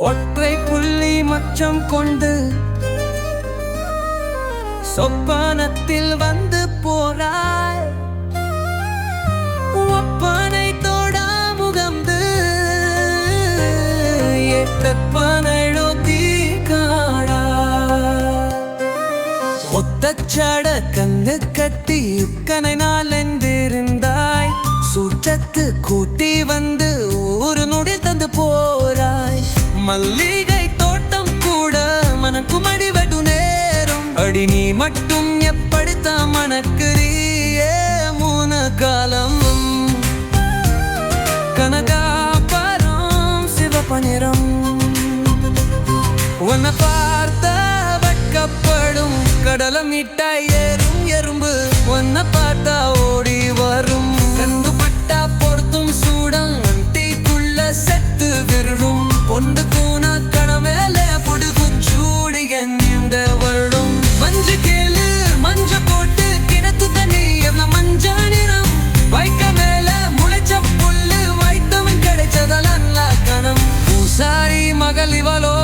ஒற்றை புள்ளி மச்சம் கொண்டு சொப்பானத்தில் வந்து போறாய் ஒப்பனை தோடா முகந்து எட்டப்பனோ தீ காடா ஒத்தச்சட கண்ணு கட்டி உக்கனை நாள் மல்லிகை தோட்டம் கூட மனக்கு மடிவடு நேரம். அடி நீ மட்டும் எப்படித்தான் மணக்குறியே மூணு காலம் கனகாபரம் சிவப்பனிரம் உன்னை பார்த்த வெட்கப்படும் கடலம் மிட்டாய் ஏறும் எறும்பு. உன்னை பார்த்தா பூசாரி மகள் இவளோ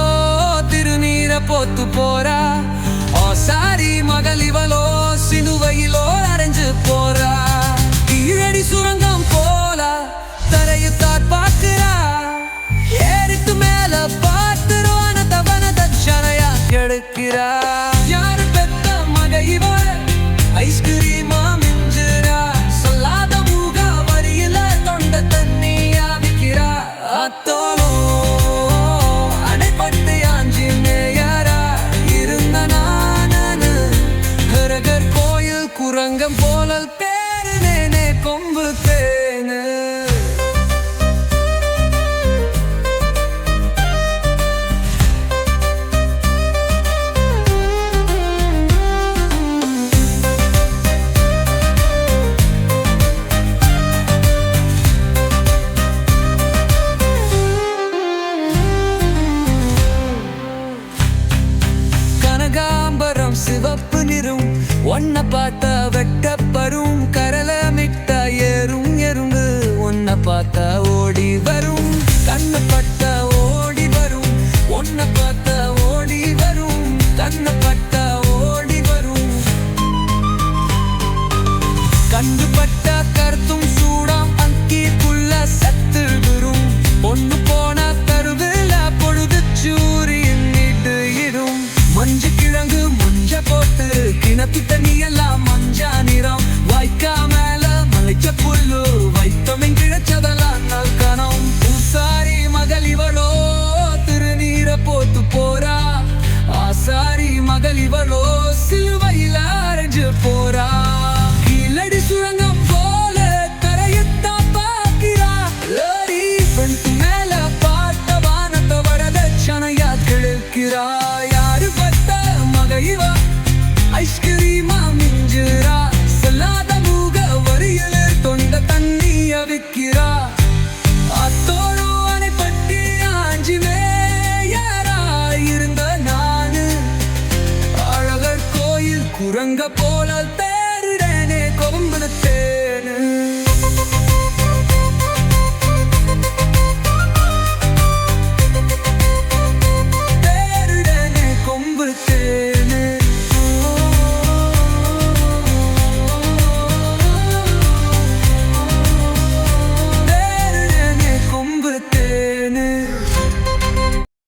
திருநீர போத்து போறா. ஓசாரி மகள் இவளோ சிலுவையிலோ அரைஞ்சு சிவப்பு நிறம் ஒன்ன பார்த்தா வெட்டப்பரும் கட்டுப்பட்ட கருத்தும்